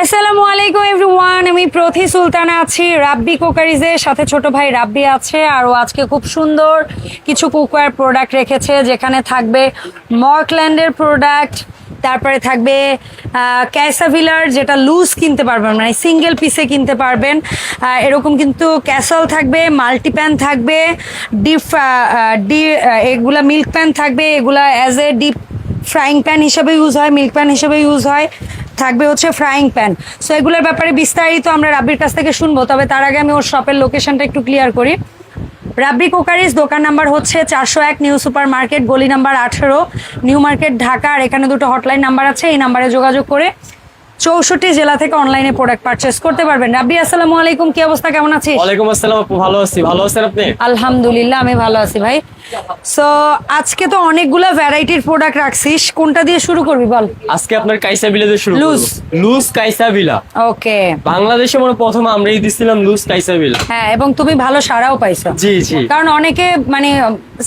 আসসালামু আলাইকুম এভরিওয়ান, আমি প্রথি সুলতানা আছি, রাব্বি কুকারিজের সাথে ছোট ভাই রাব্বি আছে, আর ও আজকে খুব সুন্দর কিছু কুকওয়্যার প্রোডাক্ট রেখেছে, যেখানে থাকবে মর্কল্যান্ডের প্রোডাক্ট তারপরে থাকবে ক্যাসাভিলার যেটা লুজ কিনতে পারবেন মানে সিঙ্গেল পিসে কিনতে পারবেন। এরকম কিন্তু ক্যাসল থাকবে মাল্টিপ্যান থাকবে ডিপ ডি এগুলা মিল্ক প্যান থাকবে, এগুলা as a deep frying pan হিসেবে ইউজ হয় মিল্ক প্যান হিসেবে ইউজ হয়। থাকবে হচ্ছে ফ্রাইং প্যান সো এগুলোর ব্যাপারে বিস্তারিত আমরা রাব্বির কাছ থেকে শুনব, তবে তার আগে আমি ওর শপের লোকেশনটা একটু ক্লিয়ার করি। রাব্বি কোকারিস দোকান নাম্বার হচ্ছে চারশো এক নিউ সুপার মার্কেট গলি নাম্বার আঠেরো, নিউ মার্কেট, ঢাকা, আর এখানে দুটো হটলাইন নাম্বার আছে, এই নাম্বারে যোগাযোগ করে চৌষট্টি জেলা থেকে অনলাইনে প্রোডাক্ট পারচেস করতে পারবেন। রাব্বি আসসালামু আলাইকুম কি অবস্থা? কেমন আছিস? ওয়ালাইকুম আসসালাম আপু ভালো আছি। ভালো আছেন আপনি? আলহামদুলিল্লাহ আমি ভালো আছি ভাই। সো আজকে তো অনেকগুলো ভ্যারাইটির প্রোডাক্ট রাখছিস। কোনটা দিয়ে শুরু করবি বল? আজকে আপনার কাইসা বিলা দিয়ে শুরু লুজ। লুজ কাইসা বিলা। ওকে। বাংলাদেশে মানে প্রথম আমরাই দিছিলাম লুজ কাইসা বিলা। হ্যাঁ এবং তুমি ভালো সারাও পাইছো। জি জি। কারণ অনেকে মানে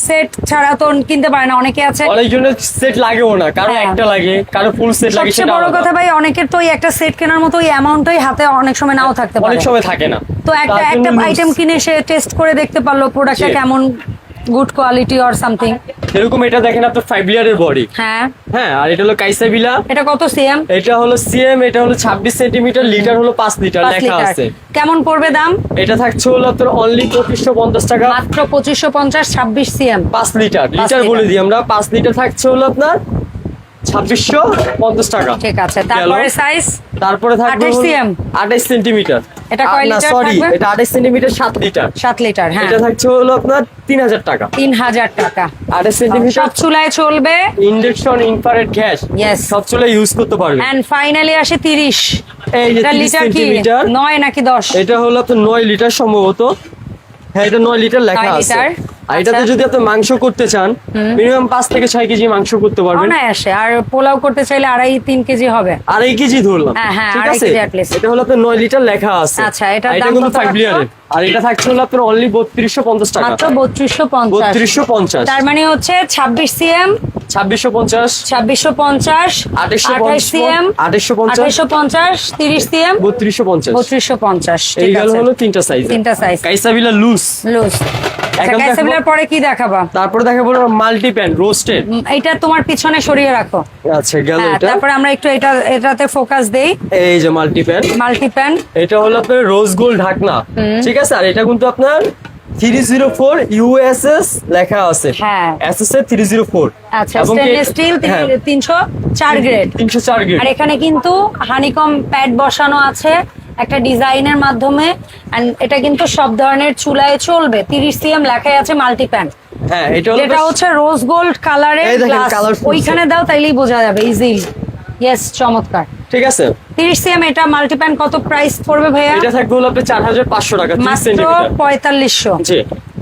সেট ছাড়া তো কিনতে পারে না অনেকে আছে। অনেকজনের সেট লাগেও না কারও হ্যাঁ। একটা লাগে কারও ফুল সেট লাগে সবচেয়ে সেটা বড় কথা ভাই অনেকের তো একটা সেট কেনার মতো ওই অ্যামাউন্টই হাতে অনেক সময় নাও থাকতে পারে। অনেক সময় থাকে না। তো একটা একটা আইটেম কিনে সে টেস্ট করে দেখতে পারল প্রোডাক্টটা। কেমন। গুড কোয়ালিটি অর সামথিং এরকম এটা দেখেন আপনার ফাইভ লিয়ারের বডি হ্যাঁ। হ্যাঁ আর এটা হলো কাইসা বিলা। এটা কত সিএম এটা হলো সিএম এটা হলো ছাব্বিশ সেন্টিমিটার লিটার হলো পাঁচ লিটার লেখা আছে। কেমন পড়বে দাম? এটা থাকছে হলো আপনার অনলি পঁচিশশো পঞ্চাশ টাকা। মাত্র পঁচিশশো পঞ্চাশ ছাব্বিশ সিএম পাঁচ লিটার লিটার। বলে দিই আমরা। পাঁচ লিটার থাকছে হলো আপনার ছাব্বিশশো পঞ্চাশ টাকা। ঠিক আছে। তারপরে সাইজ তারপরে থাকবে 28 cm? আঠাশ সেন্টিমিটার এটা কয় লিটার সরি এটা লিটার। সাত লিটার হ্যাঁ। এটা থাকছে হলো আপনার টাকা। তিন হাজার টাকা। আঠাশ সেন্টিমিটার সব চুলায় চলবে। Induction infrared gas Yes. সব চলে ইউজ করতে পারবে এন্ড ফাইনালি আসে তিরিশ। এই যে লিটার কি? নাকি দশ? এটা হলো আপনার নয় লিটার সম্ভবত। হ্যাঁ এটা নয় লিটার লেখা আছে। লিটার? আর এটাতে আচ্ছা। যদি আপনি মাংস করতে চান মিনিমাম পাঁচ থেকে ছয় কেজি মাংস করতে পারবেন। অনায়াসে। আর পোলাও করতে চাইলে আড়াই তিন কেজি হবে। আড়াই কেজি ধরলাম। হ্যাঁ, হ্যাঁ, ঠিক আছে। এটা হলো আপনার নয় লিটার লেখা আছে। আচ্ছা, এটা কিন্তু ফাইভ লিটারের আর এটা থাকছে হলো আপনার অনলি বত্রিশশো পঞ্চাশ টাকা। মাত্র বত্রিশশো পঞ্চাশ। বত্রিশশো পঞ্চাশ। তার মানে হচ্ছে ছাব্বিশ সিএম ছাব্বিশশো পঞ্চাশ। ছাব্বিশশো পঞ্চাশ আঠাশশো আঠাশ সিএম আঠাশশো পঞ্চাশ। আঠাশশো পঞ্চাশ তিরিশ সিএম বত্রিশশো পঞ্চাশ। বত্রিশশো পঞ্চাশ এই গেল হলো তিনটা সাইজ তিনটা size। কাইসাবিলা লুজ লুজ ক্যাসেবলার পরে কি দেখাবা? তারপরে দেখা মাল্টি প্যান রোস্টেড এইটা তোমার পিছনে সরিয়ে রাখো। আচ্ছা গেল হ্যাঁ এটা। তারপরে আমরা একটু এটা এটাতে ফোকাস দেই। এই যে মাল্টি প্যান মাল্টিপ্যান এটা হলো আপনার রোজ গোল্ড ঢাকনা। ঠিক আছে? আর এটা কিন্তু আপনার থ্রি জিরো ফোর ইউএসএস লেখা আছে। হ্যাঁ। এসএস এর থ্রি জিরো ফোর আচ্ছা স্টেনলেস স্টিল তিনশো চার গ্রেড তিনশো চার গ্রেড আর এখানে কিন্তু হানিকম প্যাড বসানো আছে। একটা ডিজাইনের মাধ্যমে এটা কিন্তু সব ধরনের চুলায় চলবে। তিরিশ সিএম লেখাই আছে মাল্টিপ্যান হ্যাঁ এটা হচ্ছে রোজ গোল্ড কালারের ওইখানে দাও তাইলেই বোঝা যাবে ইজিলি ইয়েস চমৎকার। ঠিক আছে। তিরিশ সিএম এটা মাল্টিপ্যান কত প্রাইস পড়বে ভাইয়া? এটা থাকবে হলো আপনার 4500 টাকা 30 সেমি মাত্র সেন্টিমিটার। পঁয়তাল্লিশশো। জি।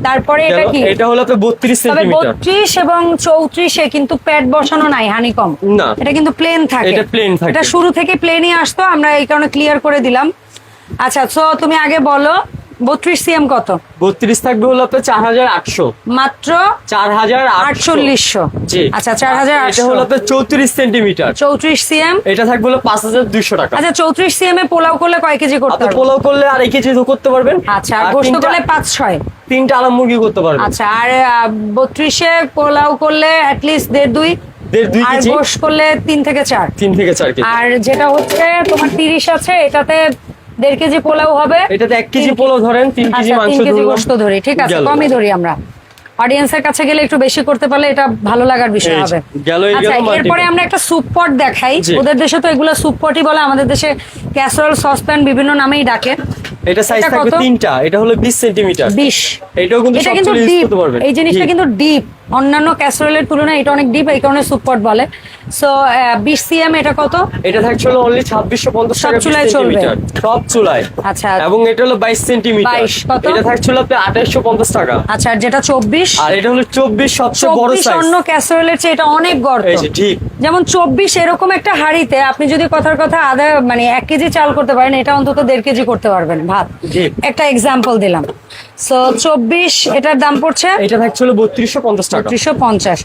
তারপরে এটা কি? এটা হলো বত্রিশ তবে সেন্টিমিটার বত্রিশ এবং চৌত্রিশে কিন্তু প্যাড বসানো নাই হানিকম না। এটা কিন্তু প্লেন থাকে। এটা plain থাকে। এটা শুরু থেকে প্লেনই আসতো আমরা এই কারণে ক্লিয়ার করে দিলাম। আচ্ছা তো তুমি আগে বলো বত্রিশ সিএম কত? বত্রিশ থাকবে হলো আপনার চার হাজার আটশো। মাত্র চার হাজার আটচল্লিশশো। জি। আচ্ছা চার হাজার এটা আটশো। হলো আপনার চৌত্রিশ সেন্টিমিটার চৌত্রিশ সিএম এটা থাকবে হলো পাঁচ হাজার দুইশো টাকা। আচ্ছা চৌত্রিশ সিএম এ পোলাও করলে কয় কেজি করতে আপনি পারব পোলাও করলে আর এই কেজি করতে পারবেন। আচ্ছা আর করলে পাঁচ ছয়। তিনটা আলাম মুরগি করতে পারবেন আচ্ছা আর বত্রিশে পোলাও করলে অ্যাটলিস্ট দেড় দুই আর গোশ করলে তিন থেকে চার। তিন থেকে চার আর যেটা হচ্ছে তোমার তিরিশ আছে এটাতে দেড় কেজি পোলাও হবে। এটাতে এক কেজি পোলাও ধরেন তিন কেজি আচ্ছা মাংস তিন কেজি গোস্ত ধরি ঠিক আছে কমই ধরি আমরা। অডিয়েন্সের কাছে গেলে একটু বেশি করতে পারলে এটা ভালো লাগার বিষয় হবে। আচ্ছা এরপরে আমরা একটা স্যুপ পট দেখাই। ওদের দেশে তো এগুলো স্যুপ পটই বলে আমাদের দেশে ক্যাসরোল সসপ্যান বিভিন্ন নামেই ডাকে। এটা সাইজ থাকবে তিনটা এটা হলো বিশ সেন্টিমিটার বিশ। এটাও কিন্তু এটা কিন্তু ডিপ। এই জিনিসটা কিন্তু ডিপ অন্যান্য ক্যাসরোলের তুলনায় এটা অনেক ডিপ এই কারণে স্যুপ পট বলে। সো বিশ সিএম এটা কত? এটা থাকছে হলো অনলি ছাব্বিশশো পঞ্চাশ সব চুলায় চলবে। সব চুলায়। আচ্ছা। এবং এটা হলো বাইশ সেন্টিমিটার 22 কত? এটা থাকছে হলো আপনার আঠাশশো পঞ্চাশ টাকা। আচ্ছা আর যেটা চব্বিশ? আর এটা হলো চব্বিশ সবচেয়ে বড় সাইজ অন্য ক্যাসরোলের চেয়ে এটা অনেক গর্ত। এই যে ঠিক। যেমন চব্বিশ এরকম একটা হাড়িতে আপনি যদি কথার কথা আধা মানে এক কেজি চাল করতে পারেন এটা অন্তত দেড় কেজি করতে পারবেন ভাত। একটা এক্সাম্পল দিলাম। সো চব্বিশ এটার দাম পড়ছে? এটা হলো বত্রিশশো পঞ্চাশ টাকা। ত্রিশশো পঞ্চাশ।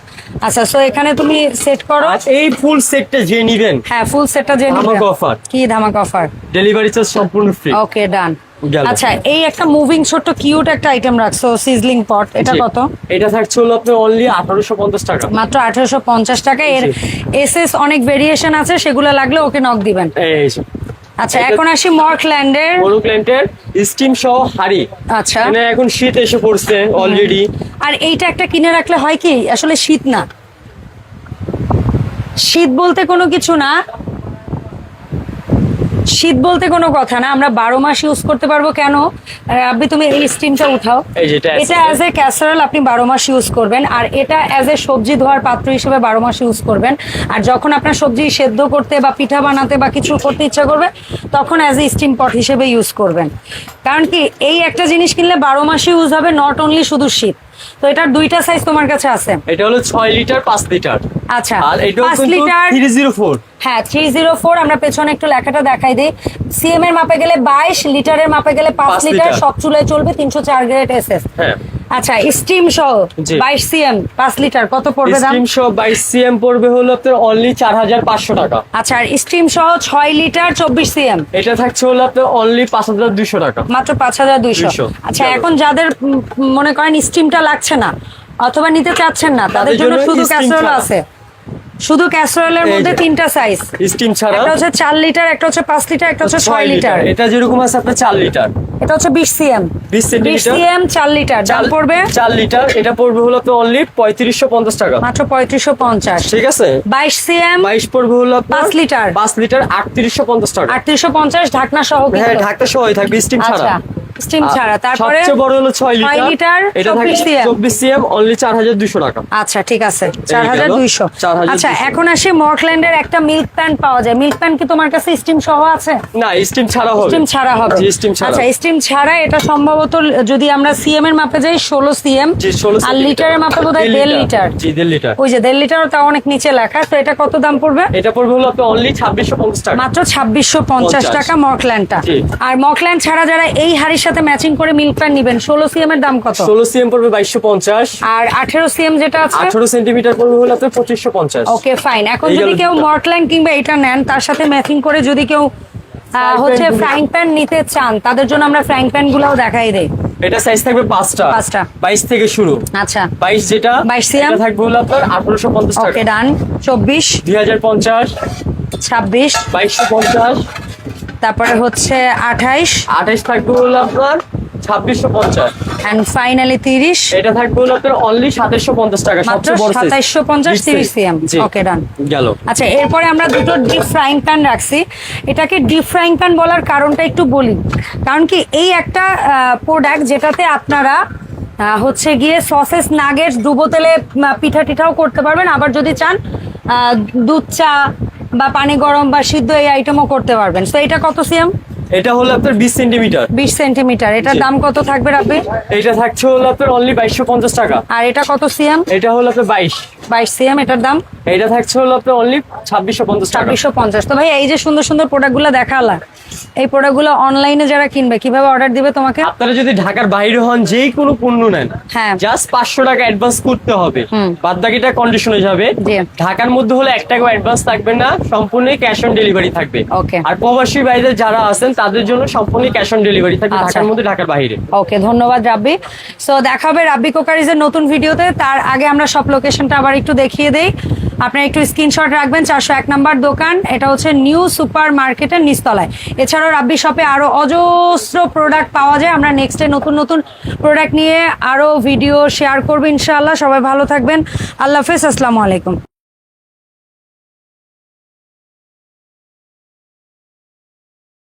আচ্ছা সো এখানে তুমি সেট করো। এই ফুল সেটটা যে নিবেন হ্যাঁ ফুল সেটটা যে নিবে। ধামাকা offer। কি ধামাক অফার ডেলিভারি চার্জ সম্পূর্ণ ফ্রি ওকে ডান আচ্ছা এই একটা মুভিং ছোট্ট কিউট একটা আইটেম রাখছো সিজলিং পট এটা কত? এটা থাকছে হলো আপনার অনলি আঠারোশো পঞ্চাশ টাকা। মাত্র আঠারোশো পঞ্চাশ টাকা। এর। এসএস অনেক ভেরিয়েশন আছে সেগুলো লাগলে ওকে নক দিবেন। এই আচ্ছা এখন আসি মর্কল্যান্ডের মর্কল্যান্ডের স্টিম সহ হাড়ি। আচ্ছা। মানে এখন শীত এসে পড়ছে অলরেডি আর এইটা একটা কিনে রাখলে হয় কি? আসলে শীত না। শীত বলতে কোনো কিছু না। শীত বলতে কোনো কথা না আমরা বারো মাস ইউজ করতে পারব কেন? আপনি তুমি এই স্টিমটা উঠাও। এটা অ্যাজ এ ক্যাসারল আপনি বারো মাস ইউজ করবেন আর এটা অ্যাজ এ সবজি ধোয়ার পাত্র হিসেবে বারো মাস ইউজ করবেন। আর যখন আপনার সবজি সেদ্ধ করতে বা পিঠা বানাতে বা কিছু করতে ইচ্ছা করবে তখন অ্যাজ এ স্টিম পট হিসেবে ইউজ করবেন। কারণ কি এই একটা জিনিস কিনলে বারো মাসে ইউজ হবে নট অনলি শুধু শীত। তো এটার দুইটা সাইজ তোমার কাছে আছে। এটা হলো ছয় লিটার পাঁচ লিটার আচ্ছা। আর এটাও পাঁচ লিটার থ্রি জিরো ফোর হ্যাঁ থ্রি জিরো ফোর আমরা পেছনে একটু লেখাটা দেখাই দিই। সিএম এর মাপে গেলে বাইশ লিটারের মাপে গেলে পাঁচ লিটার। সব চুলায় চলবে তিনশো চার গ্রেড এস এস আচ্ছা স্টিম সহ জি। বাইশ সিএম পাঁচ লিটার কত পড়বে দাম? স্টিম সহ বাইশ সিএম পড়বে হলো আপনার অনলি চার হাজার পাঁচশো টাকা। আচ্ছা আর স্টিম সহ ছয় লিটার চব্বিশ সিএম এটা থাকছে হলো আপনার অনলি পাঁচ হাজার দুইশো টাকা। মাত্র পাঁচ হাজার দুইশো। আচ্ছা এখন যাদের মনে করেন স্টিমটা লাগছে না অথবা নিতে চাচ্ছেন না তাদের জন্য শুধু ক্যাসরোল। আছে। শুধু ক্যাসরোলের মধ্যে তিনটা সাইজ স্টিম ছাড়া। একটা হচ্ছে চার লিটার একটা হচ্ছে পাঁচ লিটার একটা হচ্ছে ছয় লিটার এটা যেরকম আছে আপনার চার লিটার এটা হচ্ছে বিশ সিএম 20 বিশ সেন্টিমিটার সিএম চার লিটার দাম পড়বে? চার লিটার এটা পড়বে হলো আপনার অনলি পঁয়ত্রিশশো পঞ্চাশ টাকা। মাত্র পঁয়ত্রিশশো পঞ্চাশ। ঠিক আছে? বাইশ সিএম বাইশ পড়বে হলো আপনার পাঁচ লিটার। পাঁচ লিটার আটত্রিশশো পঞ্চাশ টাকা। আটত্রিশশো পঞ্চাশ ঢাকনা সহ হ্যাঁ কিন্তু। ঢাকটা সবাই থাকবে স্টিম ছাড়া। আচ্ছা। স্টিম ছাড়া। তারপরে সবচেয়ে বড় হলো ছয় ছয় লিটার। লিটার, এটা 24 থাকে CM চব্বিশ সিএম অনলি চার হাজার দুশো টাকা। আচ্ছা ঠিক আছে। চার হাজার গেল। দুইশো 4200 আচ্ছা এখন আসি মর্কল্যান্ডের একটা মিল্ক প্যান পাওয়া যায়। মিল্ক প্যান কি তোমার কাছে স্টিম সহ আছে? না স্টিম ছাড়া হবে। স্টিম ছাড়া হবে। steam ছাড়া। আচ্ছা স্টিম ছাড়া এটা সম্ভবত যদি আমরা সিএম এর মাপে যাই ষোলো সিএম জি আর লিটারের মাপে বোধ হয় দেড় লিটার। জি লিটার। ওই যে দেড় লিটার তা অনেক নিচে লেখা। তো এটা কত দাম পড়বে? এটা পড়বে হলো আপনার অনলি ছাব্বিশশো পঞ্চাশ টাকা। মাত্র ছাব্বিশশো পঞ্চাশ টাকা মর্কল্যান্ডটা। আর মর্কল্যান্ড ছাড়া যারা এই হাড়ির সাথে ম্যাচিং করে মিল্ক প্যান নিবেন। ষোলো সিএম এর দাম কত? ষোলো সিএম পড়বে বাইশশো পঞ্চাশ। আর আঠেরো সিএম যেটা আছে? আঠারো সেন্টিমিটার পড়বে হলো আপনার পঁচিশশো পঞ্চাশ। ওকে ফাইন এখন যদি কেউ। মর্কল্যান্ড কিংবা এটা নেন তার সাথে ম্যাচিং করে যদি কেউ হচ্ছে ফ্রাইং প্যান নিতে চান তাদের জন্য আমরা ফ্রাইং প্যান গুলাও দেখাই দেই। এটা সাইজ থাকবে পাঁচটা। পাঁচটা। বাইশ থেকে শুরু। আচ্ছা। বাইশ যেটা 22 CM? এটা থাকবে হলো আপনার আঠারোশো পঞ্চাশ ওকে ডান চব্বিশ। দুই হাজার পঞ্চাশ। ছাব্বিশ। বাইশশো পঞ্চাশ। তারপরে হচ্ছে আঠাইশ। আঠাইশ থাকবে হলো আপনার ছাব্বিশশো পঞ্চাশ। অ্যান্ড ফাইনালি তিরিশ। এটা থাকবে হলো আপনার অনলি সাতাশশো পঞ্চাশ টাকা মাত্র সবচেয়ে বড় size। সাতাইশশো পঞ্চাশ Big তিরিশ size। সিএম ওকে ডান গেল। আচ্ছা এরপরে আমরা দুটো ডিপ ফ্রাইং প্যান রাখছি। এটাকে ডিপ ফ্রাইং প্যান বলার কারণটা একটু বলি। কারণ কি এই একটা প্রোডাক্ট যেটাতে আপনারা হচ্ছে গিয়ে সসেস নাগেটস ডুবো তেলে পিঠা টিঠাও করতে পারবেন। আবার যদি চান দুধ চা বা পানি গরম বা সিদ্ধ এই আইটেমও করতে পারবেন। তো এটা কত সিএম? এটা হলো আপনার বিশ সেন্টিমিটার। বিশ সেন্টিমিটার। এটার দাম কত থাকবে আপনি এটা থাকছে হলো আপনার অনলি বাইশশো পঞ্চাশ টাকা। আর এটা কত সিএম? এটা হলো আপনার বাইশ। বাইশ সিএম এটার দাম? এটা থাকছে হলো আপনার অনলি ছাব্বিশশো পঞ্চাশ ছাব্বিশশো পঞ্চাশ। তো ভাই এই যে সুন্দর সুন্দর প্রোডাক্টগুলো দেখালা এই প্রোডাক্টগুলো অনলাইনে যারা কিনবে কীভাবে অর্ডার দিবে তোমাকে? আপনারা যদি ঢাকার বাইরে হন যেই কোনো পণ্য নেন হ্যাঁ। জাস্ট পাঁচশো টাকা অ্যাডভান্স করতে হবে। বাদ বাকিটা কন্ডিশনে যাবে। ঢাকার মধ্যে হলে এক টাকা অ্যাডভান্স থাকবে না সম্পূর্ণ ক্যাশ অন ডেলিভারি থাকবে। Okay. আর প্রবাসী বাইরে যারা আছেন তাদের জন্য সম্পূর্ণ ক্যাশ অন ডেলিভারি থাকবে আচ্ছা। ঢাকার মধ্যে ঢাকার বাইরে। ওকে ধন্যবাদ রাব্বি। সো দেখাবে রাব্বি কোকারিজের নতুন ভিডিওতে তার আগে আমরা সব লোকেশনটা আবার একটু দেখিয়ে দেই। আপনারা একটু স্ক্রিনশট রাখবেন, চারশো এক নাম্বার দোকান। এটা হচ্ছে নিউ সুপার মার্কেটের নিচতলায়। এছাড়াও রাব্বি শপে আরও অজস্র প্রোডাক্ট পাওয়া যায়। আমরা নেক্সটে নতুন নতুন প্রোডাক্ট নিয়ে আরও ভিডিও শেয়ার করব ইনশাআল্লাহ। সবাই ভালো থাকবেন। আল্লাহ হাফেজ। আসসালামু আলাইকুম।